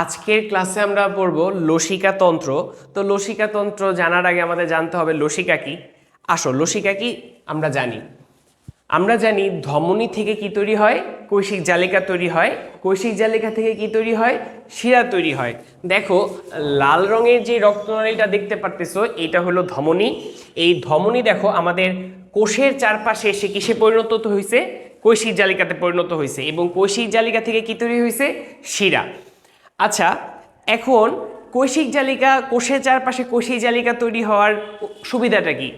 আজকের ক্লাসে আমরা পড়ব লসিকা তন্ত্র। তো লসিকা তন্ত্র জানার আগে আমাদের জানতে হবে লসিকা কি? আসো, লসিকা কি আমরা জানি। আমরা জানি ধমনী থেকে কি তৈরি হয়, কৈশিক জালিকা তৈরি হয়, কৈশিক জালিকা থেকে কি তৈরি হয়? শিরা তৈরি হয়। দেখো, লাল রঙের যে রক্তনালীটা দেখতে পারতেছো, এটা হলো ধমনী। এই ধমনী দেখো, আমাদের কোষের চারপাশে এসে কিসে পরিণত হয়েছে কৈশিক জালিকাতে পরিণত হয়েছে এবং কৈশিক জালিকা থেকে কি তৈরি হয়েছে শিরা। আচ্ছা এখন কৈশিক জালিকা, কোষের চারপাশে কৈশিক জালিকা তৈরি হওয়ার সুবিধাটা কি?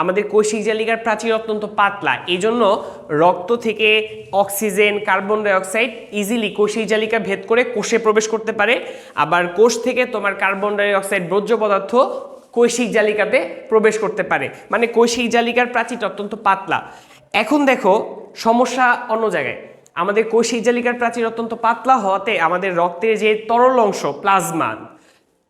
আমাদের কৈশিক জালিকার প্রাচীর অত্যন্ত পাতলা এই জন্য রক্ত থেকে অক্সিজেন, কার্বন ডাইঅক্সাইড ইজিলি কৈশিক জালিকা ভেদ করে কোষে প্রবেশ করতে পারে। আবার কোষ থেকে তোমার কার্বন ডাইঅক্সাইড বর্জ্য পদার্থ কৈশিক জালিকাতে প্রবেশ করতে পারে। মানে কৈশিক জালিকার প্রাচীরটা অত্যন্ত পাতলা। এখন দেখো, সমস্যা অন্য জায়গায়। আমাদের কৈশিক জালিকার প্রাচীর অত্যন্ত পাতলা হওয়াতে আমাদের রক্তের যে তরল অংশ, প্লাজমা,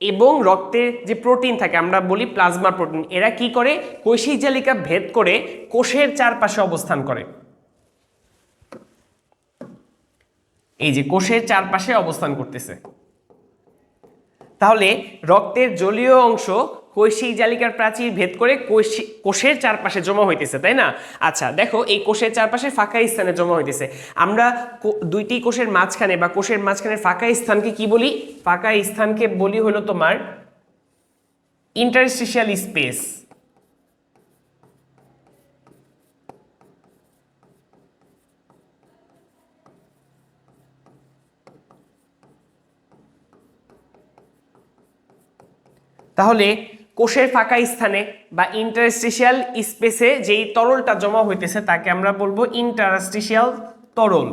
এবং রক্তের যে প্রোটিন থাকে, আমরা বলি প্লাজমা প্রোটিন, এরা কি করে? কৈশিক জালিকা ভেদ করে কোষের চারপাশে অবস্থান করে। এই যে কোষের চারপাশে অবস্থান করতেছে। তাহলে রক্তের জলীয় অংশ কৈশিক জালিকার প্রাচীর ভেদ করে কোষের চারপাশে জমা হইতেছে, তাই না? আচ্ছা দেখো, এই কোষের চারপাশে ফাঁকা স্থানে জমা হইতেছে। আমরা দুইটি কোষের মাঝখানে বা কোষের মাঝখানে ফাঁকা স্থানকে কি বলি? ফাঁকা স্থানকে বলি হলো তোমার ইন্টারস্টিশিয়াল স্পেস তাহলে কোষের ফাঁকা স্থানে বা ইন্টারস্টিশিয়াল স্পেসে যেই তরলটা জমা হইতেছে, তাকে আমরা বলব ইন্টারস্টিশিয়াল তরল।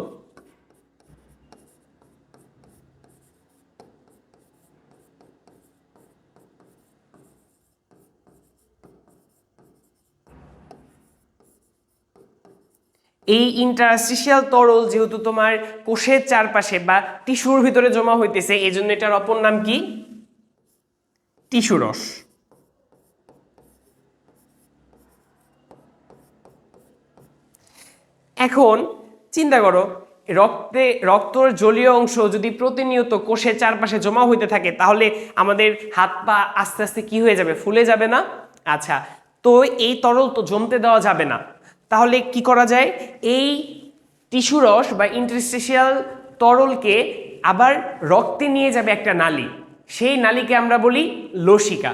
এই ইন্টারস্টিশিয়াল তরল যেহেতু তোমার কোষের চারপাশে বা টিস্যুর ভিতরে জমা হইতেছে এই জন্য এটার অপর নাম কি? টিস্যু রস। এখন চিন্তা করো, রক্তে, রক্তর জলীয় অংশ যদি প্রতিনিয়ত কোষের চারপাশে জমা হইতে থাকে, তাহলে আমাদের হাত পা আস্তে আস্তে কি হয়ে যাবে? ফুলে যাবে না? আচ্ছা তো এই তরল তো জমতে দেওয়া যাবে না। তাহলে কি করা যায়? এই টিস্যু রস বা ইন্টারস্টিশিয়াল তরলকে আবার রক্তে নিয়ে যাবে একটা নালী। সেই নালীকে আমরা বলি লসিকা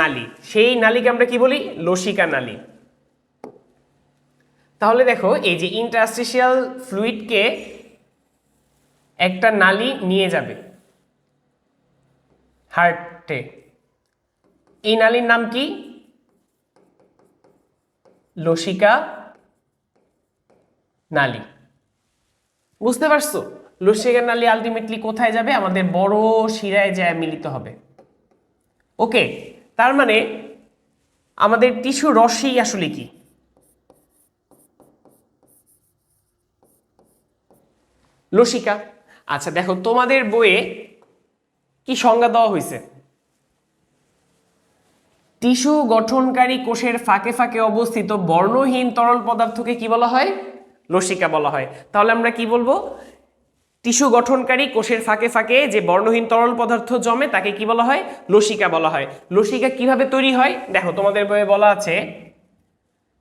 নালী। সেই নালীকে আমরা কি বলি? লসিকা নালী। তাহলে দেখো, এই যে ইন্টারস্টিশিয়াল ফ্লুইডকে একটা নালি নিয়ে যাবে। হার্টে এই নালীর নাম কি? লসিকা নালী। বুঝতে পারছ? লসিকা নালী আলটিমেটলি কোথায় যাবে? আমাদের বড় শিরায় যায়, মিলিত হবে। ওকে তার মানে আমাদের টিস্যু রসই আসলে কি? লসিকা। আচ্ছা দেখো, তোমাদের বইয়ে কি সংজ্ঞা দেওয়া হয়েছে? টিস্যু গঠনকারী কোষের ফাঁকে ফাঁকে অবস্থিত বর্ণহীন তরল পদার্থকে কি বলা হয়? লসিকা বলা হয়। তাহলে আমরা কি বলব? টিস্যু গঠনকারী কোষের ফাঁকে ফাঁকে যে বর্ণহীন তরল পদার্থ জমে তাকে কি বলা হয়? লসিকা বলা হয়। লসিকা কীভাবে তৈরি হয়? দেখো, তোমাদের বইয়ে বলা আছে,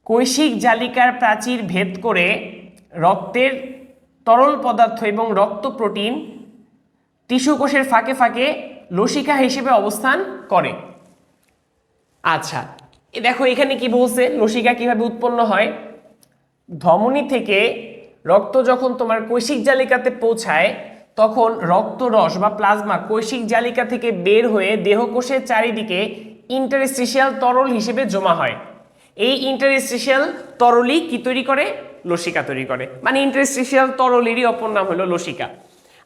কৈশিক জালিকার প্রাচীর ভেদ করে রক্তের তরল পদার্থ এবং রক্ত প্রোটিন টিস্যু কোষের ফাঁকে ফাঁকে লসিকা হিসেবে অবস্থান করে। আচ্ছা দেখো এখানে কি বলছে? লসিকা কীভাবে উৎপন্ন হয়? ধমনী থেকে রক্ত যখন তোমার কৈশিক জালিকাতে পৌঁছায়, তখন রক্তরস বা প্লাজমা কৈশিক জালিকা থেকে বের হয়ে দেহকোষের চারিদিকে ইন্টারস্টিশিয়াল তরল হিসেবে জমা হয়। এই ইন্টারস্টিশিয়াল তরলই কি তৈরি করে? লসিকা তৈরি করে। মানে ইন্টারস্টিশিয়াল তরলেরই অপর নাম হলো লসিকা।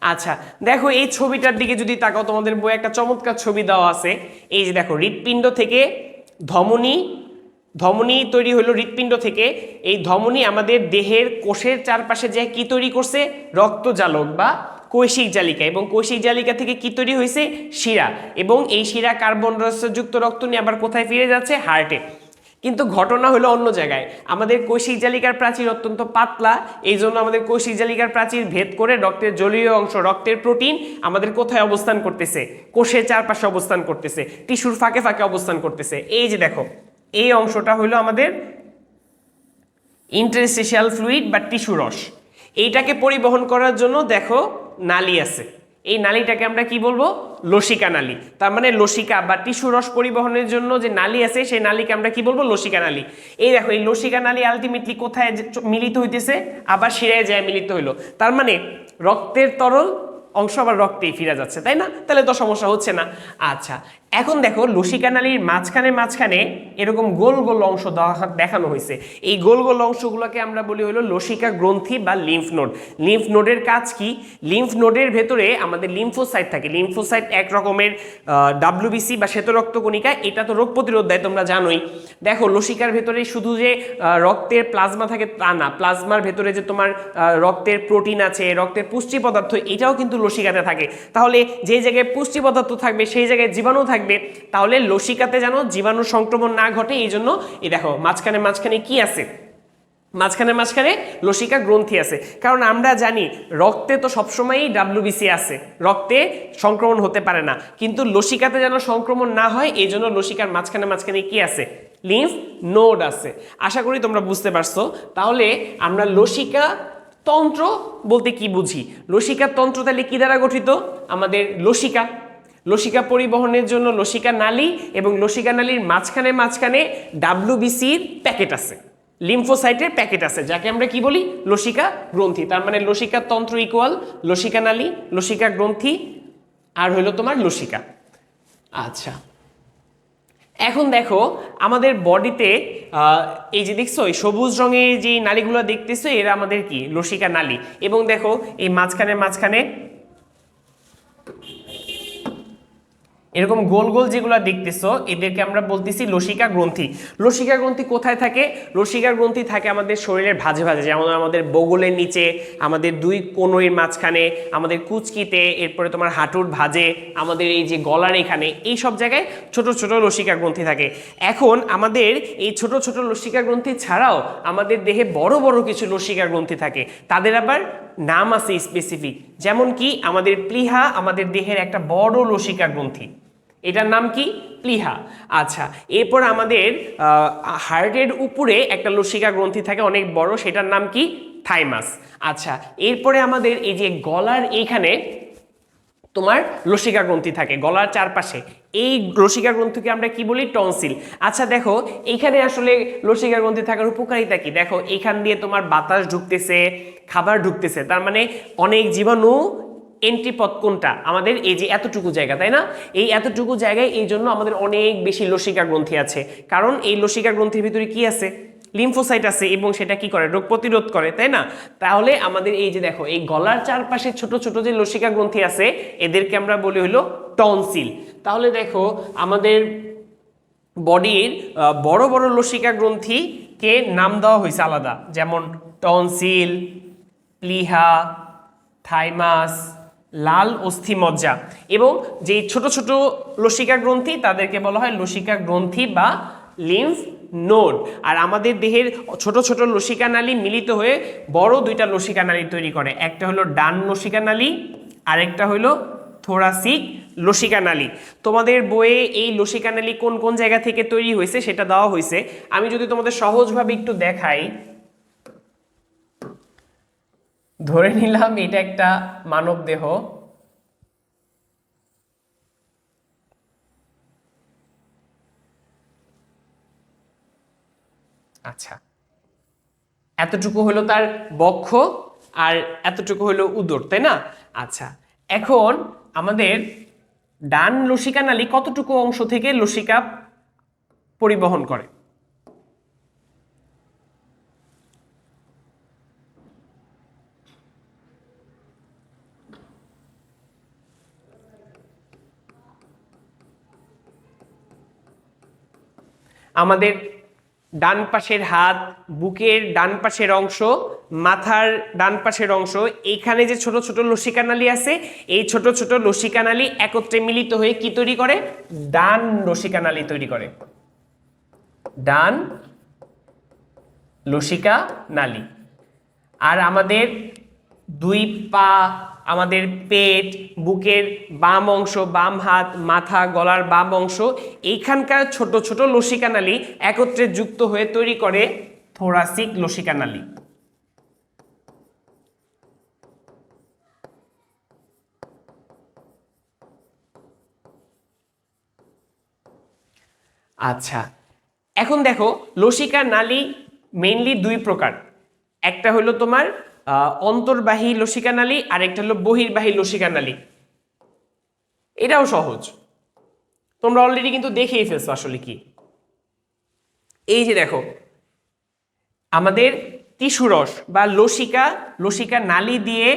আচ্ছা দেখো এই ছবিটার দিকে যদি তাকাও, তোমাদের বই একটা চমৎকার ছবি দেওয়া আছে। এই যে দেখো, হৃৎপিণ্ড থেকে ধমনী ধমনী তৈরি হলো হৃৎপিণ্ড থেকে। এই ধমনী আমাদের দেহের কোষের চারপাশে যে কি তৈরি করছে? রক্তজালক বা কৈশিক জালিকা। এবং কৈশিক জালিকা থেকে কি তৈরি হয়েছে? শিরা। এবং এই শিরা কার্বন রসযুক্ত রক্ত নিয়ে আবার কোথায় ফিরে যাচ্ছে? হার্টে। কিন্তু ঘটনা হলো অন্য জায়গায়। আমাদের কৈশিক জালিকার প্রাচীর অত্যন্ত পাতলা এই জন্য আমাদের কৈশিক জালিকার প্রাচীর ভেদ করে রক্তের জলীয় অংশ, রক্তের প্রোটিন আমাদের কোথায় অবস্থান করতেছে? কোষের চারপাশে অবস্থান করতেছে, টিস্যুর ফাঁকে ফাঁকে অবস্থান করতেছে। এই যে দেখো, এই অংশটা হলো আমাদের ইন্টারস্টেশিয়াল ফ্লুইড বা টিস্যু রস। এইটাকে পরিবহন করার জন্য দেখো নালী আছে। এই নালীটাকে আমরা কি বলব? লসিকা নালী। তার মানে লসিকা বা টিস্যু রস পরিবহনের জন্য যে নালী আছে, সেই নালীকে আমরা কি বলব? লসিকা নালী। এই দেখো, এই লসিকা নালী আলটিমেটলি কোথায় মিলিত হইতেছে? আবার শিরায় যায় মিলিত হইল। তার মানে রক্তের তরল অংশ আবার রক্তেই ফিরে যাচ্ছে, তাই না? তাহলে তো সমস্যা হচ্ছে না। আচ্ছা এখন দেখো লসিকা নালীর মাঝখানে মাঝখানে এরকম গোল গোল অংশ দেখানো হয়েছে। এই গোল গোল অংশগুলোকে আমরা বলি হলো লসিকা গ্রন্থি বা লিম্ফ নোড। লিম্ফ নোডের কাজ কি? লিম্ফ নোডের ভেতরে আমাদের লিম্ফোসাইট থাকে। লিম্ফোসাইট এক রকমের ডাব্লিউবিসি বা শ্বেত রক্তকণিকা এটা তো রোগ প্রতিরোধ দেয় তোমরা জানোই। দেখো, লসিকার ভেতরে শুধু যে রক্তের প্লাজমা থাকে তা না। প্লাজমার ভেতরে যে তোমার রক্তের প্রোটিন আছে, রক্তের পুষ্টি পদার্থ, এটাও কিন্তু লসিকাতে থাকে। তাহলে যে জায়গায় পুষ্টি পদার্থ থাকবে, সেই জায়গায় জীবাণু থাকবে। তাহলে লসিকাতে যেন জীবাণু সংক্রমণ না ঘটে, এই জন্য এই দেখো, মাঝখানে মাঝখানে কি আছে? মাঝখানে মাঝখানে লসিকা গ্রন্থি আছে। কারণ আমরা জানি, রক্তে তো সবসময়ই ডাব্লিউবিসি আছে। রক্তে সংক্রমণ হতে পারে না। কিন্তু লসিকাতে যেন সংক্রমণ না হয়, এই জন্য লসিকার মাঝখানে মাঝখানে কি আছে? লিম্ফ নোড আছে। আশা করি তোমরা বুঝতে পারছ। তাহলে আমরা লসিকা তন্ত্র বলতে কি বুঝি? লসিকা তন্ত্র তাহলে কি দ্বারা গঠিত? আমাদের লসিকা লসিকা পরিবহনের জন্য লসিকা নালী এবং লসিকা নালীর মাঝখানে মাঝখানে ডাব্লিউবিসির প্যাকেট আছে। লিম্ফোসাইটের প্যাকেট আছে, যাকে আমরা কি বলি? লসিকা গ্রন্থি। তার মানে লসিকা তন্ত্র ইকুয়াল লসিকা নালী, লসিকা গ্রন্থি, আর হইল তোমার লসিকা। আচ্ছা। এখন দেখো, আমাদের বডিতে এই যে দেখছ, এই সবুজ রঙের যে নালীগুলো দেখতেছো, এরা আমাদের কি? লসিকা নালী। এবং দেখো, এই মাঝখানে মাঝখানে এরকম গোল গোল যেগুলো দেখতেছো, এদেরকে আমরা বলতেছি লসিকা গ্রন্থি। লসিকা গ্রন্থি কোথায় থাকে? লসিকা গ্রন্থি থাকে আমাদের শরীরের ভাজে ভাজে, যেমন আমাদের বগলের নিচে, আমাদের দুই কোনোর মাঝখানে, আমাদের কুচকিতে, এরপরে তোমার হাঁটুর ভাঁজে, আমাদের এই যে গলার এখানে, এই সব জায়গায় ছোট ছোট লসিকা গ্রন্থি থাকে। এখন আমাদের এই ছোট ছোট লসিকা গ্রন্থি ছাড়াও আমাদের দেহে বড় বড় কিছু লসিকা গ্রন্থি থাকে। তাদের আবার নাম আছে স্পেসিফিক যেমন কি আমাদের প্লিহা, আমাদের দেহের একটা বড় লসিকা গ্রন্থি। এটার নাম কি? প্লিহা। আচ্ছা এরপর আমাদের হার্টের উপরে একটা লসিকা গ্রন্থি থাকে, অনেক বড়, সেটার নাম কি? থাইমাস। আচ্ছা এরপরে আমাদের এই যে গলার এইখানে তোমার লসিকা গ্রন্থি থাকে, গলার চারপাশে। এই লসিকা গ্রন্থিকে আমরা কি বলি? টনসিল। আচ্ছা দেখো এইখানে আসলে লসিকা গ্রন্থি থাকার উপকারিতা কি? দেখো, এখান দিয়ে তোমার বাতাস ঢুকতেছে, খাবার ঢুকতেছে। তার মানে অনেক জীবাণু এন্ট্রি পথ কোনটা? আমাদের এই যে এতটুকু জায়গা, তাই না? এই এতটুকু জায়গায় এই জন্য আমাদের অনেক বেশি লসিকা গ্রন্থি আছে। কারণ এই লসিকা গ্রন্থির ভিতরে কি আছে? লিম্ফোসাইট আছে এবং সেটা কি করে? রোগ প্রতিরোধ করে, তাই না? তাহলে আমাদের এই যে দেখো, এই গলার চারপাশে ছোট ছোট যে লসিকা গ্রন্থি আছে, এদেরকে আমরা বলি হলো টনসিল। তাহলে দেখো, আমাদের বডির বড় বড় লসিকা গ্রন্থিকে নাম দেওয়া হয়েছে আলাদা। যেমন টনসিল, প্লিহা, থাইমাস, লাল অস্থি মজ্জা এবং যে ছোট ছোট লসিকা গ্রন্থি, তাদেরকে বলা হয় লসিকা গ্রন্থি বা লিম্ফ নোড। আর আমাদের দেহের ছোট ছোট লসিকা নালী মিলিত হয়ে বড় দুইটা লসিকা নালী তৈরি করে। একটা হলো ডান লসিকা নালী, আরেকটা হলো থোরাসিক লসিকা নালী। তোমাদের বইয়ে এই লসিকা নালী কোন কোন জায়গা থেকে তৈরি হয়েছে সেটা দেওয়া হয়েছে। আমি যদি তোমাদের সহজভাবে একটু দেখাই। ধরে নিলাম এটা একটা মানব দেহ আচ্ছা। এতটুকু হলো তার বক্ষ আর এতটুকু হলো উদর, তাই না? আচ্ছা এখন আমাদের ডান লসিকা নালী কতটুকু অংশ থেকে লসিকা পরিবহন করে? আমাদের ডান পাশের হাত, বুকের ডান পাশের অংশ, মাথার ডান পাশের অংশ এইখানে যে ছোট ছোট লসিকা নালী আছে, এই ছোট ছোট লসিকা নালী একত্রে মিলিত হয়ে কি তৈরি করে? ডান লসিকা নালী তৈরি করে। ডান লসিকা নালী আর আমাদের দুই পা আমাদের পেট, বুকের বাম অংশ, বাম হাত, মাথা, গলার বাম অংশ, এইখানকার ছোট ছোট লসিকা নালী একত্রে যুক্ত হয়ে তৈরি করে থোরাসিক লসিকা নালী আচ্ছা এখন দেখো লসিকা নালী মেইনলি দুই প্রকার। একটা হলো তোমার অন্তর্বাহী লসিকা নালী আর একটা হলো বহির্বাহী লসিকা নালী। এটাও সহজ। তোমরা অলরেডি কিন্তু দেখেই ফেলছো আসলে কি। এই যে দেখো, আমাদের টিস্যুরস বা লসিকা লসিকা নালী দিয়ে,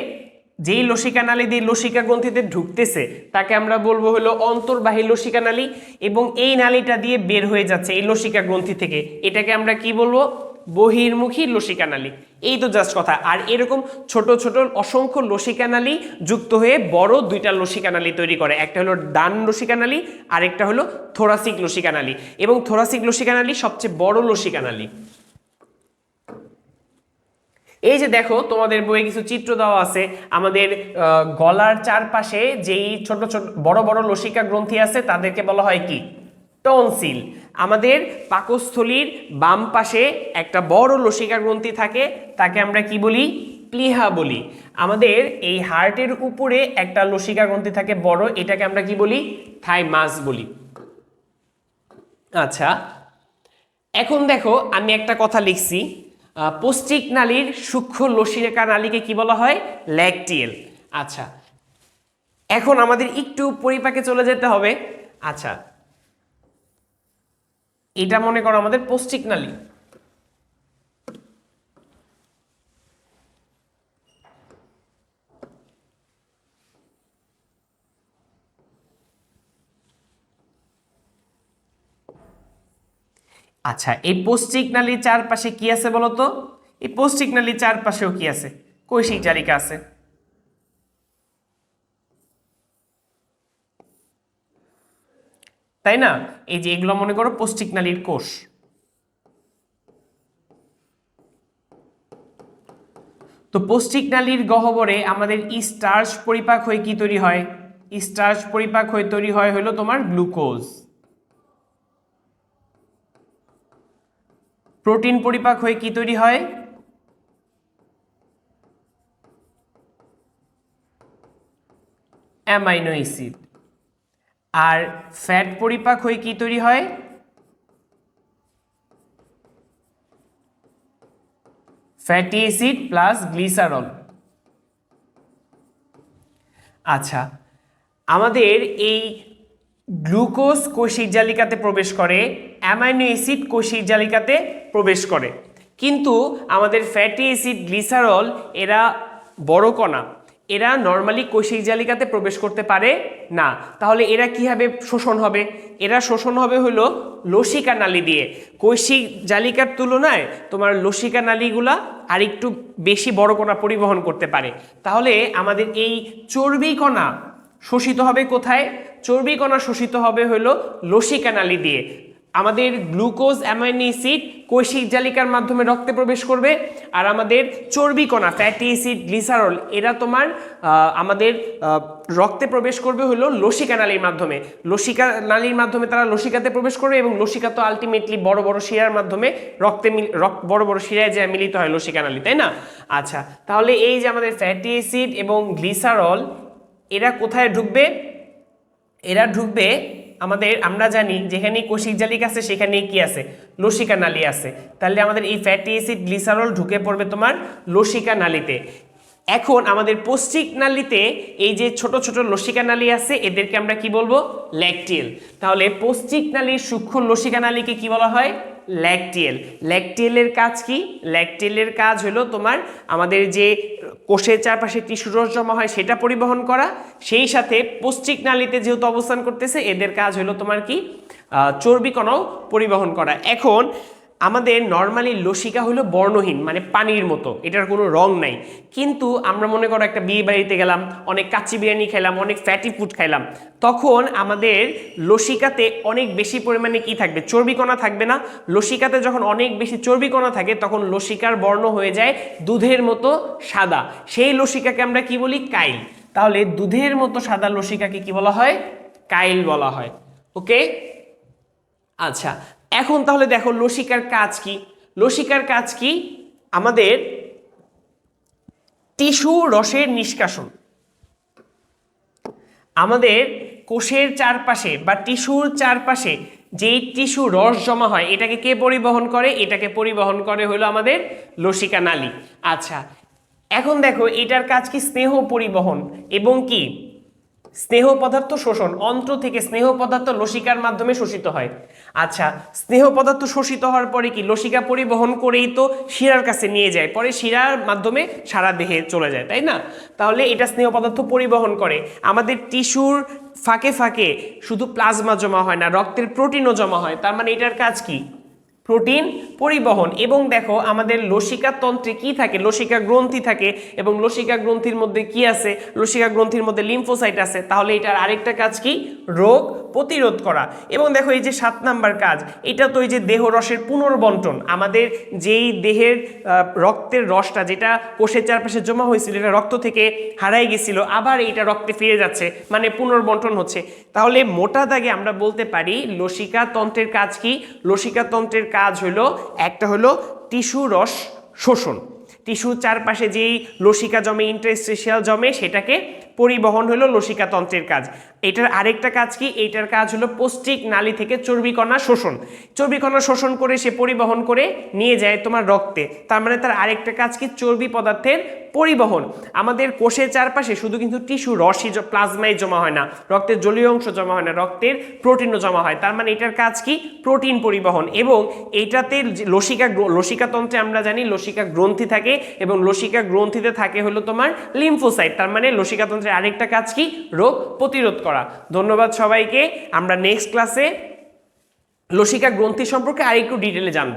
যেই লসিকা নালী দিয়ে লসিকা গ্রন্থিতে ঢুকতেছে, তাকে আমরা বলব হলো অন্তর্বাহী লসিকা নালী এবং এই নালীটা দিয়ে বের হয়ে যাচ্ছে এই লসিকা গ্রন্থি থেকে। এটাকে আমরা কি বলব? বহির্মুখী লসিকা নালী। এই তো জাস্ট কথা। আর এরকম ছোট ছোট, অসংখ্য লসিকা নালী যুক্ত হয়ে বড় দুইটা লসিকা নালী তৈরি করে। একটা হলো ডান লসিকা নালী, আরেকটা হলো থোরাসিক লসিকা নালী। এবং থোরাসিক লসিকা নালী সবচেয়ে বড় লসিকা নালী। এই যে দেখো, তোমাদের বইয়ে কিছু চিত্র দেওয়া আছে। আমাদের গলার চারপাশে যেই ছোট ছোট, বড় বড় লসিকা গ্রন্থি আছে, তাদেরকে বলা হয় কি? টনসিল। আমাদের পাকস্থলীর বাম পাশে একটা বড় লসিকা গ্রন্থি থাকে, তাকে আমরা কি বলি? প্লিহা বলি। আমাদের এই হার্টের উপরে একটা লসিকা গ্রন্থি থাকে বড়, এটাকে আমরা কি বলি? থাইমাস বলি। আচ্ছা এখন দেখো, আমি একটা কথা লিখছি। পৌষ্টিক নালীর সূক্ষ্ম লসিকা নালীকে কি বলা হয়? ল্যাকটিয়েল আচ্ছা এখন আমাদের একটু পরিপাকে চলে যেতে হবে। আচ্ছা এটা মনে করো আমাদের পৌষ্টিক নালী। আচ্ছা এই পৌষ্টিক নালীর চারপাশে কি আছে বলতো? এই পৌষ্টিক নালীর চারপাশেও কি আছে? কৈশিক জালিকা আছে? তাই না? এই যে এগুলো মনে করো পৌষ্টিক নালীর কোষ। তো পৌষ্টিক নালীর গহ্বরে আমাদের স্টার্চ পরিপাক হয়ে কি তৈরি হয়? স্টার্চ পরিপাক হয়ে তৈরি হয় হলো তোমার গ্লুকোজ প্রোটিন পরিপাক হয়ে কি তৈরি হয়? অ্যামাইনো অ্যাসিড আর ফ্যাট পরিপাক হয়ে কি তৈরি হয়? ফ্যাটি অ্যাসিড প্লাস গ্লিসারল আচ্ছা আমাদের এই গ্লুকোজ কোষিক জালিকাতে প্রবেশ করে অ্যামাইনো অ্যাসিড কোষিক জালিকাতে প্রবেশ করে। কিন্তু আমাদের ফ্যাটি অ্যাসিড গ্লিসারল এরা বড় কণা। এরা নর্মালি কৈশিক জালিকাতে প্রবেশ করতে পারে না। তাহলে এরা কীভাবে শোষণ হবে? এরা শোষণ হবে হলো লসিকা নালী দিয়ে। কৈশিক জালিকার তুলনায় তোমার লসিকা নালীগুলা আর একটু বেশি বড় কণা পরিবহন করতে পারে। তাহলে আমাদের এই চর্বি কণা শোষিত হবে কোথায়? চর্বি কণা শোষিত হবে হলো লসিকা নালী দিয়ে। আমাদের গ্লুকোজ অ্যামাইনো অ্যাসিড কৈশিক জালিকার মাধ্যমে রক্তে প্রবেশ করবে, আর আমাদের চর্বি কণা ফ্যাটি অ্যাসিড গ্লিসারল এরা তোমার আমাদের রক্তে প্রবেশ করবে হলো লসিকা নালীর মাধ্যমে। লসিকা নালীর মাধ্যমে তারা লসিকাতে প্রবেশ করবে এবং লসিকা তো আলটিমেটলি বড় বড় শিরার মাধ্যমে রক্তে বড় বড় শিরায় যে মিলিত হয় লসিকা নালী তাই না? আচ্ছা তাহলে এই যে আমাদের ফ্যাটি অ্যাসিড এবং গ্লিসারল এরা কোথায় ঢুকবে? এরা ঢুকবে আমাদের, আমরা জানি যেখানে কোষিক জালিক আছে সেখানে কি আছে? লসিকা নালি আছে। তাহলে আমাদের এই ফ্যাটি অ্যাসিড গ্লিসারল ঢুকে পড়বে তোমার লসিকা নালিতে। এখন আমাদের পৌষ্টিক নালিতে এই যে ছোট ছোট লসিকা নালি আছে, এদেরকে আমরা কি বলব? ল্যাকটিল। তাহলে পৌষ্টিক নালীর সূক্ষ্ম লসিকা নালিকে কি বলা হয়? ল্যাকটিয়েল। ল্যাকটিয়েলের কাজ কি? ল্যাকটিয়েলের কাজ হলো তোমার আমাদের যে কোষের চারপাশে টিস্যু রস জমা হয় সেটা পরিবহন করা। সেই সাথে পৌষ্টিক নালীতে যেহেতু অবস্থান করতেছে, এদের কাজ হলো তোমার কি? চর্বি কণাও পরিবহন করা। এখন আমাদের নর্মালি লসিকা হলো বর্ণহীন মানে পানির মতো। এটার কোনো রং নাই। কিন্তু আমরা মনে করো একটা বিয়ে বাড়িতে গেলাম, অনেক কাচ্চি বিরিয়ানি খেলাম, অনেক ফ্যাটি ফুড খাইলাম, তখন আমাদের লসিকাতে অনেক বেশি পরিমাণে কি থাকবে? চর্বিকণা থাকবে না। লসিকাতে যখন অনেক বেশি চর্বিকণা থাকে, তখন লসিকার বর্ণ হয়ে যায় দুধের মতো সাদা। সেই লসিকাকে আমরা কি বলি? কাইল। তাহলে দুধের মতো সাদা লসিকাকে কি বলা হয়? কাইল বলা হয়। ওকে আচ্ছা। এখন তাহলে দেখো লসিকার কাজ কি? লসিকার কাজ কি? আমাদের টিস্যু রসের নিষ্কাশন। আমাদের কোষের চারপাশে বা টিস্যুর চারপাশে যেই টিস্যু রস জমা হয়, এটাকে কে পরিবহন করে? এটাকে পরিবহন করে হলো আমাদের লসিকা নালী। আচ্ছা এখন দেখো এটার কাজ কি? স্নেহ পরিবহন এবং কি? স্নেহ পদার্থ শোষণ, অন্ত্র থেকে স্নেহ পদার্থ লসিকার মাধ্যমে শোষিত হয়। আচ্ছা স্নেহ পদার্থ শোষিত হওয়ার পরে কি লসিকা পরিবহন করেই তো শিরার কাছে নিয়ে যায়? পরে শিরার মাধ্যমে সারা দেহে চলে যায়, তাই না? তাহলে এটা স্নেহ পদার্থ পরিবহন করে। আমাদের টিস্যুর ফাঁকে ফাঁকে শুধু প্লাজমা জমা হয় না, রক্তের প্রোটিনও জমা হয়। তার মানে এটার কাজ কি? প্রোটিন পরিবহন। এবং দেখো আমাদের লসিকা তন্ত্রে কি থাকে? লসিকা গ্রন্থি থাকে। এবং লসিকা গ্রন্থির মধ্যে কি আছে? লসিকা গ্রন্থির মধ্যে লিম্ফোসাইট আছে। তাহলে এটার আরেকটা কাজ কি? রোগ প্রতিরোধ করা। এবং দেখো এই যে সাত নাম্বার কাজ, এটা তো এই যে দেহ রসের পুনর্বন্টন। আমাদের যেই দেহের রক্তের রসটা যেটা কোষের চারপাশে জমা হয়েছিল, এটা রক্ত থেকে হারাই গেছিল, আবার এটা রক্তে ফিরে যাচ্ছে মানে পুনর্বন্টন হচ্ছে। তাহলে মোটা দাগে আমরা বলতে পারি লসিকা তন্ত্রের কাজ কি? লসিকা তন্ত্রের কাজ হলো, একটা হলো টিস্যু রস শোষণ। টিস্যুর চারপাশে যেই লসিকা জমে, ইন্টারস্টেশিয়াল জমে, সেটাকে পরিবহন হলো লসিকাতন্ত্রের কাজ। এটার আরেকটা কাজ কি? এইটার কাজ হলো পৌষ্টিক নালী থেকে চর্বিকণা শোষণ। চর্বিকণা শোষণ করে সে পরিবহন করে নিয়ে যায় তোমার রক্তে। তার মানে তার আরেকটা কাজ কি? চর্বি পদার্থের পরিবহন। আমাদের কোষের চারপাশে শুধু কিন্তু টিস্যু রসই প্লাজমায় জমা হয় না। রক্তের জলীয় অংশ জমা হয় না। রক্তের প্রোটিনও জমা হয়। তার মানে এটার কাজ কি? প্রোটিন পরিবহন। এবং এইটাতে যে লসিকা লসিকাতন্ত্রে আমরা জানি লসিকা গ্রন্থি থাকে এবং লসিকা গ্রন্থিতে থাকে হলো তোমার লিম্ফোসাইট। তার মানে লসিকা তন্ত্রের আরেকটা কাজ কি? রোগ প্রতিরোধ করা। ধন্যবাদ সবাইকে। আমরা নেক্সট ক্লাসে লসিকা গ্রন্থি সম্পর্কে আরেকটু ডিটেলে জানব।